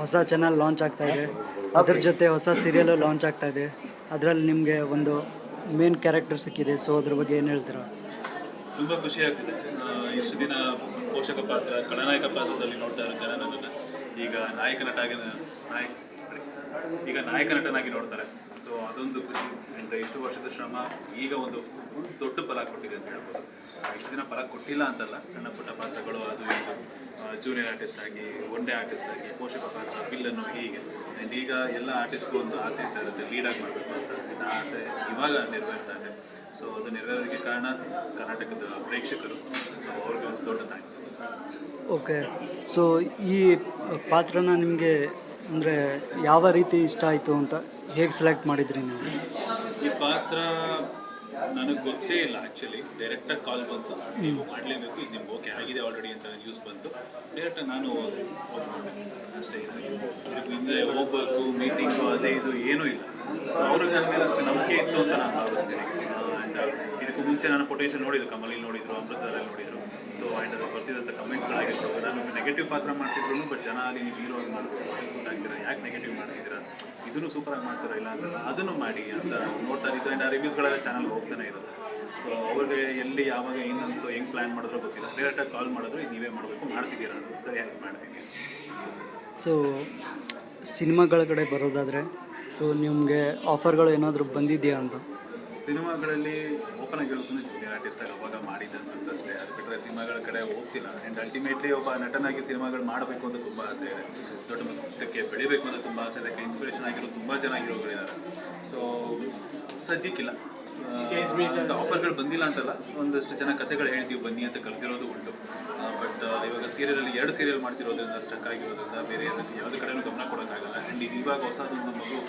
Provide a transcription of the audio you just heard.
ಹೊಸ channel launch ಆಗ್ತಾ ಇದೆ. ಅದ್ರ ಜೊತೆ ಹೊಸ ಸೀರಿಯಲ್ ಲಾಂಚ್ ಆಗ್ತಾ ಇದೆ. ಅದರಲ್ಲಿ ನಿಮಗೆ ಒಂದು ಮೇನ್ ಕ್ಯಾರೆಕ್ಟರ್ ಸಿಕ್ಕಿದೆ. ಸೊ ಅದ್ರ ಬಗ್ಗೆ ಏನು ಹೇಳ್ತೀರಾ? ತುಂಬ ಖುಷಿ ಆಗ್ತಿದೆ. ಇಷ್ಟು ದಿನ ಪೋಷಕ ಪಾತ್ರ ಖಳನಾಯಕ ಪಾತ್ರದಲ್ಲಿ ನೋಡ್ತಾ ಇರೋ ಜನ ನನ್ನನ್ನು ಈಗ ನಾಯಕ ನಟ ಆಗಿ ನಾಯಕ ಈಗ ನಾಯಕ ನಟನಾಗಿ ನೋಡ್ತಾರೆ. ಸೊ ಅದೊಂದು ಖುಷಿ. ಆ್ಯಂಡ್ ಇಷ್ಟು ವರ್ಷದ ಶ್ರಮ ಈಗ ಒಂದು ದೊಡ್ಡ ಫಲ ಕೊಟ್ಟಿದೆ ಅಂತ ಹೇಳ್ಬೋದು. ಇಷ್ಟು ದಿನ ಫಲ ಕೊಟ್ಟಿಲ್ಲ ಅಂತಲ್ಲ ಸಣ್ಣ ಪುಟ್ಟ ಪಾತ್ರಗಳು ಅದು ಜೂನಿಯರ್ ಆರ್ಟಿಸ್ಟ್ ಆಗಿ ಒನ್ ಡೇ ಆರ್ಟಿಸ್ಟ್ ಆಗಿ ಪೋಷಕ ಪಾತ್ರ ವಿಲ್ಲನ್ನು ಹೀಗೆ. ಆ್ಯಂಡ್ ಈಗ ಎಲ್ಲ ಆರ್ಟಿಸ್ಟ್ಗೂ ಒಂದು ಆಸೆ ಇರ್ತಾ ಇರುತ್ತೆ ಲೀಡಾಗಿ ಮಾಡಬೇಕು ಅಂತ. ಆ ಆಸೆ ಇವಾಗ ನೆರವೇರ್ತಾ ಇದೆ. ಸೊ ಅದು ನೆರವೇರೋದಕ್ಕೆ ಕಾರಣ ಕರ್ನಾಟಕದ ಪ್ರೇಕ್ಷಕರು. ಸೊ ಅವ್ರಿಗೆ ಒಂದು ದೊಡ್ಡ ಥ್ಯಾಂಕ್ಸ್ ಓಕೆ ಸೊ ಈ ಪಾತ್ರನ ನಿಮಗೆ ಅಂದರೆ ಯಾವ ರೀತಿ ಇಷ್ಟ ಆಯಿತು ಅಂತ ಹೇಗೆ ಸೆಲೆಕ್ಟ್ ಮಾಡಿದ್ರಿ ನೀವು? ಈ ಪಾತ್ರ ನನಗೆ ಗೊತ್ತೇ ಇಲ್ಲ ಆ್ಯಕ್ಚುಲಿ ಡೈರೆಕ್ಟಾಗಿ ಕಾಲ್ ಬಂತು. ನೀವು ಮಾಡಲೇಬೇಕು, ಇದು ನಿಮ್ಗೆ ಓಕೆ ಆಗಿದೆ ಆಲ್ರೆಡಿ ಅಂತ ನ್ಯೂಸ್ ಬಂತು. ಡೈರೆಕ್ಟಾಗಿ ನಾನು ಅಷ್ಟೇ ಹಿಂದೆ ಹೋಗ್ಬೇಕು ಮೀಟಿಂಗು ಅದೇ ಇದು ಏನೂ ಇಲ್ಲ. ಸೊ ಅವ್ರಿಗೆ ನನ್ನ ಮೇಲೆ ಅಷ್ಟು ನಂಬಿಕೆ ಇತ್ತು ಅಂತ ನಾನು ಭಾವಿಸ್ತೀನಿ. ಮುಂಚೆ ನಾನು ಕೊಟೇಶನ್ ನೋಡಿದ್ರು ಕಮಲಿ ನೋಡಿದ್ರು. ಅಮೃತದಲ್ಲಿ ನೋಡಿದ್ರು ಸೊ ಆ್ಯಂಡ್ ಅದು ಬರ್ತಿದ್ದಂಥ ಕಮೆಂಟ್ಸ್ಗಳಾಗಿರ್ಬೋದು ನಾನು ನೆಗೆಟಿವ್ ಪಾತ್ರ ಮಾಡ್ತಿದ್ರು ಬಟ್ ಜನ ಅಲ್ಲಿ ನೀವು ಹೀರೋ ಆಗಿ ಮಾಡಬೇಕು ಸೂಟ್ ಆಗ್ತೀರಾ? ಯಾಕೆ ನೆಗೆಟಿವ್ ಮಾಡ್ತಿದ್ದೀರಾ? ಇದನ್ನು ಸೂಪರಾಗಿ ಮಾಡ್ತಾರೋ ಇಲ್ಲ ಅಂತ ಅದನ್ನು ಮಾಡಿ ಅಂತ ನೋಡ್ತಾ ಇದ್ದು ಆ್ಯಂಡ್ ಆ ರಿವ್ಯೂಸ್ಗಳೆಲ್ಲ ಚಾನಲ್ ಹೋಗ್ತಾನೆ ಇರುತ್ತೆ. ಸೊ ಅವ್ರಿಗೆ ಎಲ್ಲಿ ಯಾವಾಗ ಏನು ಅನಿಸ್ತೋ, ಹೆಂಗೆ ಪ್ಲ್ಯಾನ್ ಮಾಡಿದ್ರು ಗೊತ್ತಿಲ್ಲ. ಡೈರೆಕ್ಟಾಗಿ ಕಾಲ್ ಮಾಡಿದ್ರು, ಇದು ನೀವೇ ಮಾಡಬೇಕು, ಮಾಡ್ತಿದ್ದೀರಾ ಸರಿಯಾಗಿ ಮಾಡ್ತೀನಿ ಸೊ ಸಿನಿಮಾಗಳ ಕಡೆ ಬರೋದಾದರೆ ಸೊ ನಿಮಗೆ ಆಫರ್ಗಳು ಏನಾದರೂ ಬಂದಿದೆಯಾ ಅಂತ? ಸಿನಿಮಾಗಳಲ್ಲಿ ಓಪನ್ ಆಗಿ ಹೇಳ್ಕೊಂಡು ಜೂನಿಯರ್ ಆರ್ಟಿಸ್ಟ್ ಆಗಿ ಅವಾಗ ಮಾಡಿದ್ದಂತ ಅಷ್ಟೇ ಅದು ಬಿಟ್ಟರೆ ಸಿನಿಮಾಗಳ ಕಡೆ ಹೋಗ್ತಿಲ್ಲ. ಆ್ಯಂಡ್ ಅಲ್ಟಿಮೇಟ್ಲಿ ಒಬ್ಬ ನಟನಾಗಿ ಸಿನಿಮಾಗಳು ಮಾಡಬೇಕು ಅಂತ ತುಂಬ ಆಸೆ ಇದೆ. ದೊಡ್ಡ ಮಟ್ಟಕ್ಕೆ ಬೆಳಿಬೇಕು ಅಂತ ತುಂಬ ಆಸೆ ಇದೆ. ಇನ್ಸ್ಪಿರೇಷನ್ ಆಗಿರೋ ತುಂಬ ಜನ ಹೀರೋಗಳಿದ್ದಾರೆ ಸೊ ಸದ್ಯಕ್ಕಿಲ್ಲ. ಆಫರ್ಗಳು ಬಂದಿಲ್ಲ ಅಂತಲ್ಲ ಒಂದಷ್ಟು ಜನ ಕಥೆಗಳು ಹೇಳ್ತೀವಿ ಬನ್ನಿ ಅಂತ ಕರೆದಿರೋದು ಉಂಟು. ಬಟ್ ಇವಾಗ ಸೀರಿಯಲಲ್ಲಿ ಎರಡು ಸೀರಿಯಲ್ ಮಾಡ್ತಿರೋದ್ರಿಂದ ಸ್ಟಕ್ ಆಗಿರೋದ್ರಿಂದ ಬೇರೆ ಯಾವುದೇ ಕಡೆಯೂ ಗಮನ ಕೊಡೋಕ್ಕಾಗಲ್ಲ. ಆ್ಯಂಡ್ ಇವಾಗ ಹೊಸದೊಂದು ಮಗು